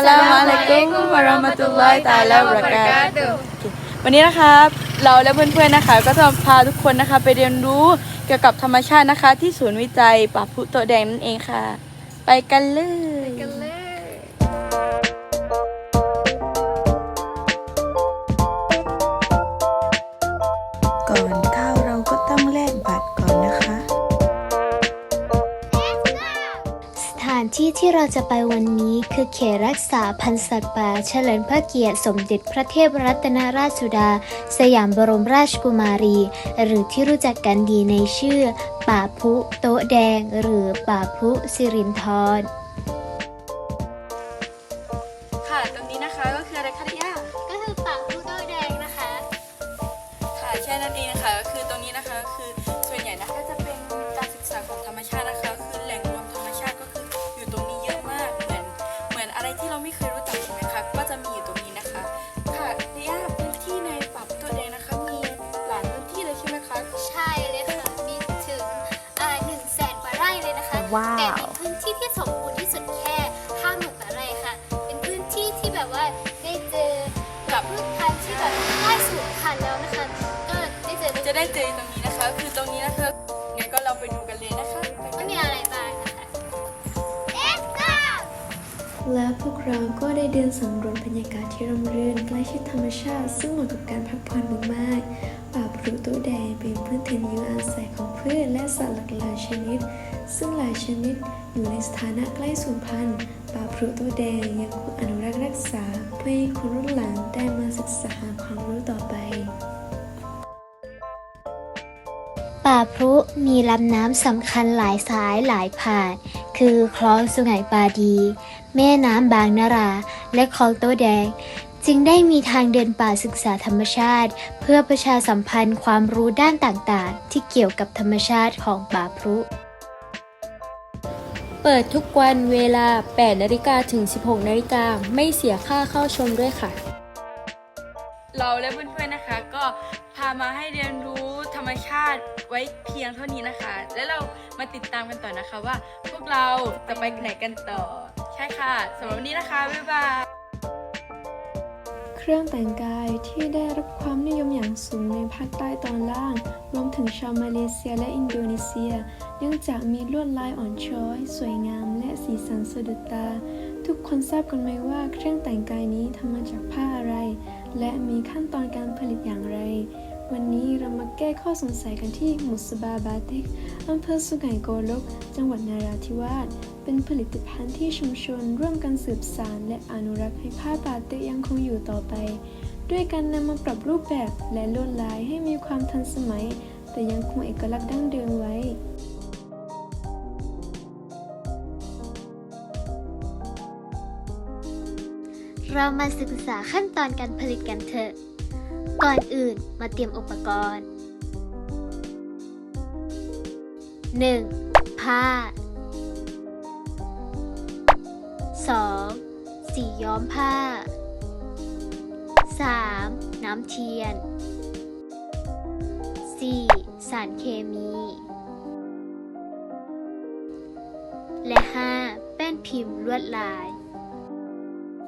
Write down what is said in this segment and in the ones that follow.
Assalamualaikum warahmatullahi taala wabarakatuh วันนี้นะครับเราและเพื่อนๆนะคะก็จะพาทุกคนนะคะ ไปเรียนรู้เกี่ยวกับธรรมชาตินะคะ ที่ศูนย์วิจัยป่าพลุโตแดงนั่นเองค่ะ ไปกันเลยก่ ที่ที่เราจะไปวันนี้คือเขตรักษาพันธุ์สัตว์ป่าเฉลิมพระเกียรติสมเด็จพระเทพรัตนราชสุดา สยามบรมราชกุมารี หรือที่รู้จักกันดีในชื่อ ป่าพุโต๊ะแดง หรือป่าพุสิรินธรค่ะตรงนี้นะคะก็คืออะไรคะดิยาก็คือป่าพุโต๊ะแดงนะคะ ค่ะใช่นั่นเองนะคะก็คือตรงนี้นะคะก็คือ ที่ที่แบบว่าได้เจอกับพืชพันธุ์ที่แบบใกล้สูญพันธุ์แล้วนะคะก็ได้เจอจะได้เจอตรงนี้นะคะ คือตรงนี้นะคะงั้นก็เราไปดูกันเลยนะคะไปกัว่านมีเลยอะไรบ้างนะคะและพวกเราก็ได้เดินสำรวจบรรยากาศที่ร่มรื่นใกล้ชิดธรรมชาติ ซึ่งเหมาะกับการพักผ่อนมากๆป่าพรุตัวแดงเป็นพื้นถิ่นอยู่อาศัยของพืชและสัตว์หลากหลายชนิด ซึ่งหลายชนิดอยู่ในสถานะใกล้สูญพันธุ์ป่าพรุตัวแดงยังคงอนุรักษ์รักษาเพื่อให้คนรุ่นหลังได้มาศึกษาหาความรู้ต่อไป ป่าพรุมีลำน้ำสำคัญหลายสายหลายผ่าน คือคลองสุไหงปาดี แม่น้ำบางนารา และคลองโตแดงจึงได้มีทางเดินป่าศึกษาธรรมชาติ เพื่อประชาสัมพันธ์ความรู้ด้านต่างๆ ที่เกี่ยวกับธรรมชาติของป่าพรุ เปิดทุกวันเวลา 8 นาฬิกาถึง 16 นาฬิกาไม่เสียค่าเข้าชมด้วยค่ะ เราและเพื่อนๆนะคะ ก็พามาให้เรียนรู้ธรรมชาติไว้เพียงเท่านี้นะคะ แล้วเรามาติดตามกันต่อนะคะว่า พวกเราจะไปไหนกันต่อ ใช่ค่ะสำหรับวันนี้นะคะ บ๊ายบาย เครื่องแต่งกายที่ได้รับความนิยมอย่างสูงในภาคใต้ตอนล่าง รวมถึงชาวมาเลเซียและอินโดนีเซีย เนื่องจากมีลวดลายอ่อนช้อย สวยงาม และสีสันสะดุดตา ทุกคนทราบกันไหมว่าเครื่องแต่งกายนี้ทำมาจากผ้าอะไร และมีขั้นตอนการผลิตอย่างไร วันนี้เรามาแก้ข้อสงสัยกันที่มุสบาบาติกอำเภอสุไหงโกลก จังหวัดนาราธิวาส เป็นผลิตภัณฑ์ที่ชุมชนร่วมกันสืบสานและอนุรักษ์ให้ผ้าบาติกยังคงอยู่ต่อไป ด้วยการนำมาปรับรูปแบบและลวดลายให้มีความทันสมัย แต่ยังคงเอกลักษณ์ดั้งเดิมไว้ เรามาศึกษาขั้นตอนการผลิตกันเถอะ ก่อนอื่นมาเตรียมอุปกรณ์ 1. ผ้า 2. สีย้อมผ้า 3. น้ำเทียน 4. สารเคมี และ 5. แป้นพิมพ์ลวดลาย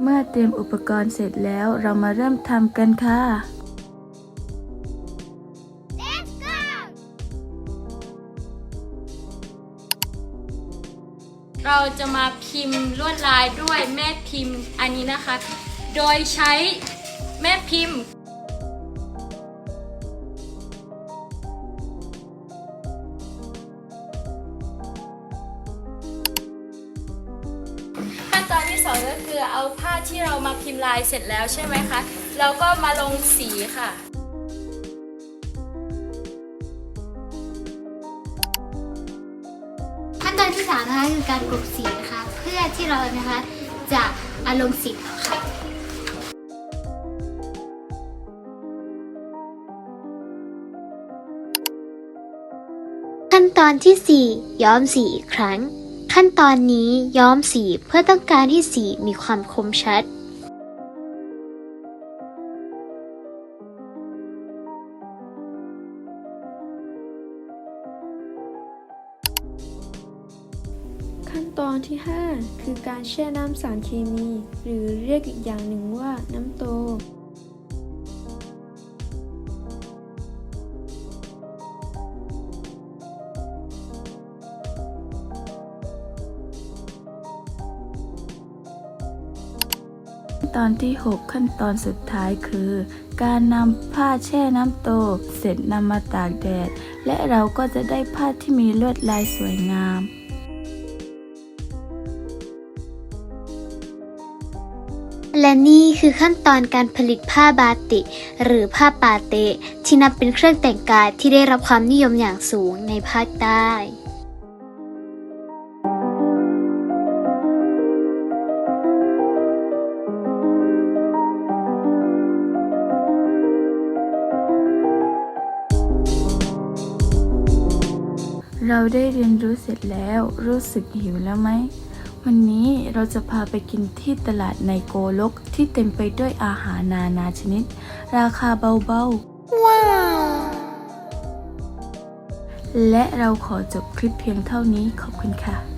เมื่อเตรียมอุปกรณ์เสร็จแล้วเรามาเริ่มทำกันค่ะ เราจะมาพิมพ์ลวดลายด้วยแม่พิมพ์อันนี้นะคะ โดยใช้แม่พิมพ์ ตอนที่สองก็คือเอาผ้าที่เรามาพิมพ์ลายเสร็จแล้วใช่ไหมคะเราก็มาลงสีค่ะขั้นตอนที่3นะคะคือการกลบสีนะคะ เพื่อที่เรานะคะจะอาลงสีค่ะขั้นตอนที่ 4 ย้อมสีอีกครั้ง ขั้นตอนนี้ย้อมสีเพื่อต้องการให้สีมีความคมชัด ขั้นตอนที่ 5 คือการแช่น้ำสารเคมี หรือเรียกอีกอย่างหนึ่งว่าน้ำโต ตอนที่ 6 ขั้นตอนสุดท้ายคือ การนำผ้าแช่น้ำโต เสร็จนำมาตากแดด และเราก็จะได้ผ้าที่มีลวดลายสวยงามและนี่คือขั้นตอนการผลิตผ้าบาติ หรือผ้าปาเตะที่นับเป็นเครื่องแต่งกายที่ได้รับความนิยมอย่างสูงในภาคใต้ เราได้เรียนรู้เสร็จแล้วรู้สึกหิวแล้วไหม วันนี้เราจะพาไปกินที่ตลาดในโกลกที่เต็มไปด้วยอาหารนานาชนิด ราคาเบาๆ ว้าว และเราขอจบคลิปเพียงเท่านี้ขอบคุณค่ะ